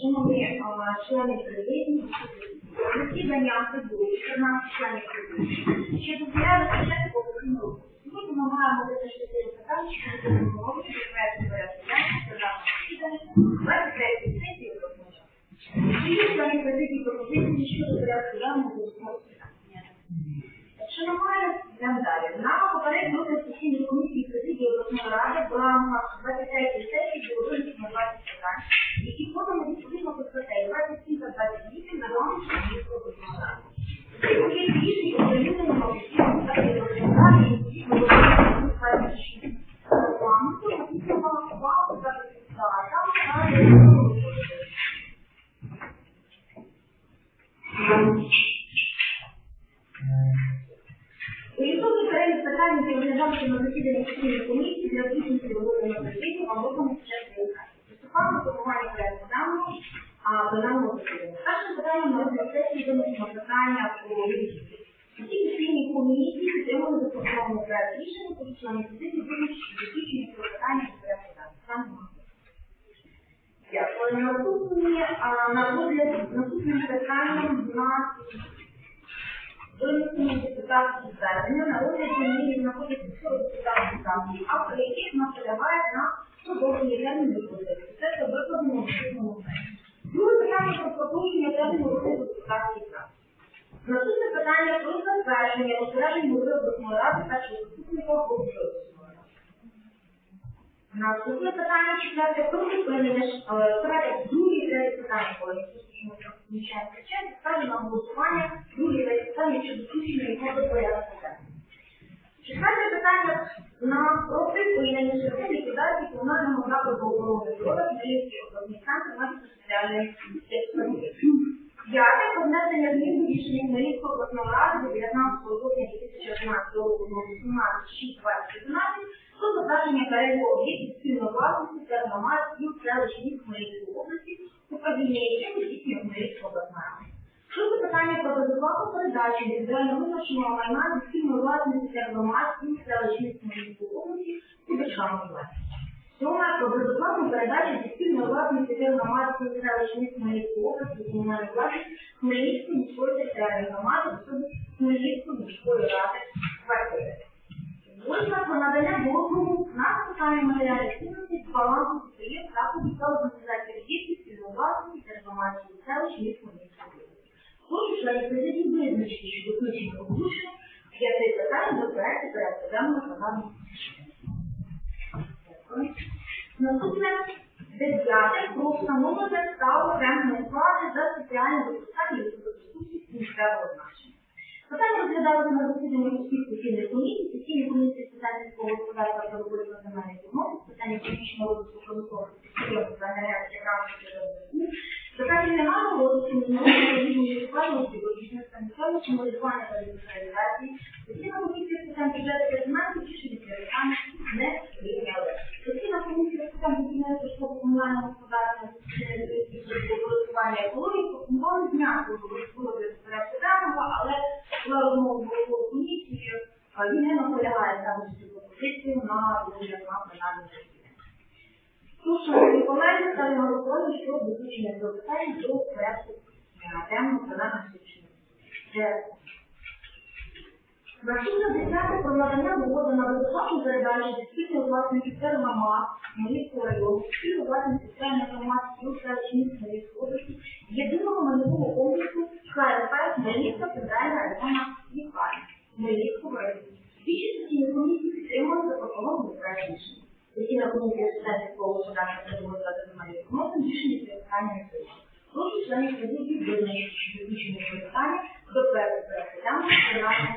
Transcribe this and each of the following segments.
Шановні е, члени президії, засідання відбулося 14 членів президії. Ще дозволяли почати по такому року. Ми маємо визначити питання, що ми будемо робити до проекту порядку денного державного засідання 23 сесії. Чи є члени президії пропозиції щодо порядку денного обласного засідання? Якщо немає, йдемо далі. На 23 сесії було визначено 20 питань, які подані відповідно до статей 27 та 28 регламенту Київської обласної ради. Ці проєкти рішень оприлюднені на офіційному сайті Верховної Ради і відповідно до статті 26 регламенту написано увагу та депутатам та Орієнтовний перелік питань, які розглядалися на засіданні спільної комісії роботи на президії, вам виконано час виїхати. Приступаємо до формування порядку денного, а пленарного засідання. Першим питанням на сесії винесено питання про рішення. Усі спільні комісії підтримали запропонований проект рішення, тоді члени президії визначили дослідження про питання порядку Миколо. Дякую. Наступні, на наступним питанням у нас винесені депутатські звернення, на розгляді мені знаходяться 40 депутатських запитів, автори яких наполягають на продовженні терміну розгляду. Це це викладено в цьому проекті. Друге питання про продовження терміну розгляду депутатських запитів. Наступне питання про затвердження розпорядження голови обласної ради першого заступника обласної ради. Наступне питання четверте про припинення е, порядок другий третє питання, коли ми включаємо час, ставлю на голосування другий третє щодо включення його до порядку. Четверте питання на про припинення шляху ліквідації комунального закладу охорони здоров'я Хмельницький обласний центр нашої соціальної експертизи. П'яте про внесення змін до рішення Хмельницької обласної ради від 19 жовтня 2011 року номер 17 6 2011 про затвердження переліку об'єктів спільної власності та громадських селищ міст Хмельницької області, управління яким здійснює Хмельницька обласна рада. Шосте безоплатну передачу індивідуально визначеного майна зі спільної власності громадських селищ міст Хмельницької області у державну власність. Сьоме про безоплатну передачу зі спільної власності громадських селищ міст Хмельницької області у комунальну власність Хмельницької міської територіальної громади в Хмельницької міської ради квартири. Восьме про надання дозволу на списання матеріалів цінності з балансу підприємств та організації реєстрів спільної власності та громадських селищ. Прошу членів президії визначити, що виключення п'яти питань до проекту порядку денного програмного Наступне дев'яте про встановлення ставок окремої плати за спеціальне використання високодоступності місцевого значення. Питання розглядалося на засіданні усіх постійних комісій, постійні комісії з господарства та роботи національної економіки, з питання економічного розвитку та енергетики транспорту та зв'язку, питання немає рівня складності виключних та індустріалізації, постійна комісія з питань бюджету та фінансів рішення питання не прийняли. Постійна комісія з питань будівництва житлово комунального господарства та користування екології пропонували зняти розпорядження порядку денного, але була розмова головою комісії, він не наполягає ставити цю пропозицію на розгляд на пленарне засідання. Тож, колеги, ставлю на голосування, що виключення цього питання до порядку денного пленарного засідання. Наступне десяте про надання згоди на безоплатну передачу спільної власності Терномат Хмельницького району, спільної власності соціальної громадської селищ міст Хмельницької області, єдиного майнового комплексу КРП Хмельницька центральна районна лікарня Хмельницького району. Більше сесійних комісій підтримали запропонований проект рішення. Сесійна комісія з питань військового господарства та роботи та земельних відносин рішення з питання. Прошу членів комісії визначити, цього питання до проекту денного пленарного.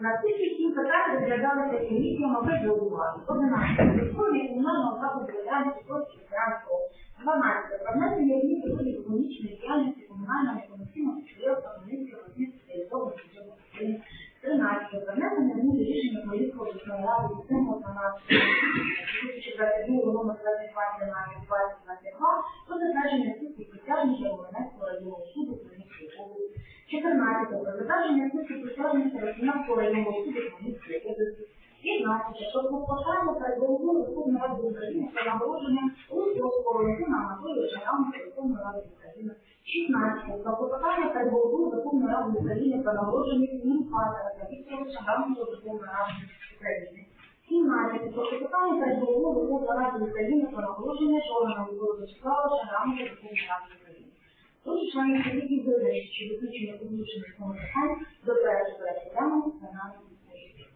На цих сім питань розглядалися комісіями зауважень. 11. Відповідь комунального закладу Радянської Польської транспорту. 12. Про внесення змін до економічної діяльності комунального інформаційного підприємства Хмельницького розвитку реалізованого бюджету України. 13. Про внесення змін до рішення Хмельницького обласної ради від 7 12 2022 номер 22 13 2022 про затвердження списку присяжних Головнецького районного суду Хмельницької області. 14. Про затвердження списку присяжних Росіянського районного суду Хмельницької області. 15. Про клопотання перед головою Верховної Ради України про нагородження Луцького Валентина Анатолійовича Рамки Верховної Ради України. 16. Про клопотання перед головою Верховної Ради України про нагородження Мінфатера Вікторовича Рамки Верховної Ради України. 17. Про клопотання перед головою Верховної Ради України про нагородження Жорана Володимира Вячеславовича Рамки Верховної Ради України. Тож члени комісії визначить, що виключення озвучених цьому питань до першого пленарної сесії.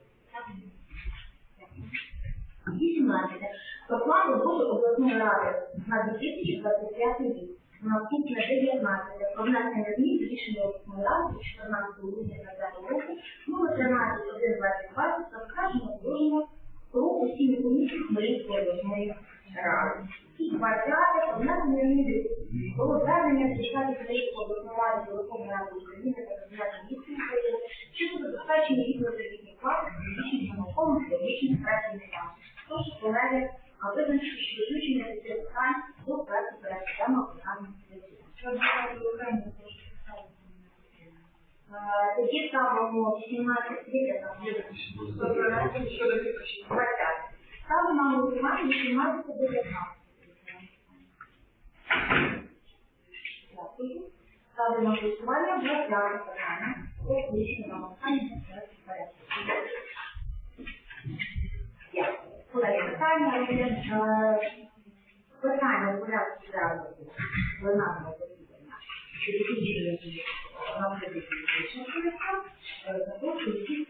18. Про план роботи обласної ради на 2025 рік. Наступне 19. Про внесення змін рішення обласної ради 14 грудня 2020 року номер 13 1 Хмельницької обласної ради. І 20. Про внесення змін до звернення депутатів Хмельницької обласної ради до Верховної Ради України та Кабінету міністрів України щодо забезпечення їхньої середніх плат фізичним науковим педагогічним працівникам. Тож, колеги, а визначити, що виключення цих питань до проекту порядку денного питання Тоді ставимо 18 квітня на Щодо підписів. 20. Ставимо на голосування 18 до 19. Дякую. Ставимо на голосування 20 питання. Про включення на голосування порядку порядку. Дякую. Колеги, питання е, питання в порядку денному пленарного засідання щодо включення її на позицію Вищенка, запрошую всіх